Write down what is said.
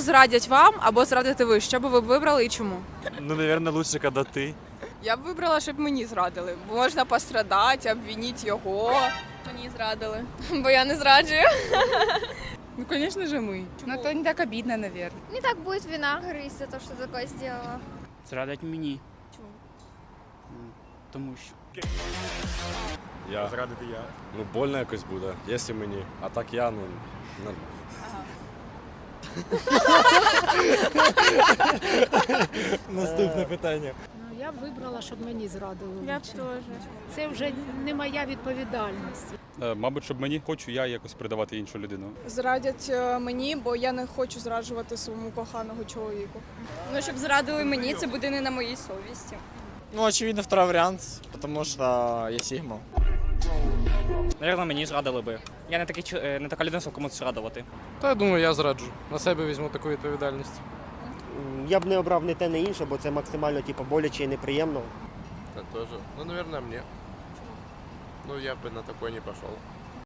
Зрадять вам або зрадите ви. Що би ви вибрали і чому? Ну, наверное, лучше, когда ты. Я б вибрала, щоб мені зрадили. Можна пострадати, обвинити його. Мені зрадили, бо я не зраджую. Ну, звісно ж, ми. Ну, то не так обидно, наверное. Не так буде вина гризти, то що таке зробила. Зрадять мені. Чому? Тому що. Я. Зрадити я. Ну, больно якось буде, якщо мені. А так я, ну. ну, Наступне питання. Ну, я б вибрала, щоб мені зрадили. Я б теж. Це вже не моя відповідальність. Е, Мабуть, щоб мені хочу я якось передавати іншу людину. Зрадять е, мені, бо я не хочу зраджувати своєму коханого чоловіку. Ну, щоб зрадили мені, це буде не на моїй совісті. Ну, очевидно, второй вариант, потому что я Сигма. Наверно, мені зрадили би. Я не такий е, не така людина, щоб комусь зрадувати. Та я думаю, я зраджу. На себе візьму таку відповідальність. Я б не обрав не те, не інше, бо це максимально типу, боляче і неприємно. Та теж. Ну, наверное, мені. Ну, я б на такой не пошел.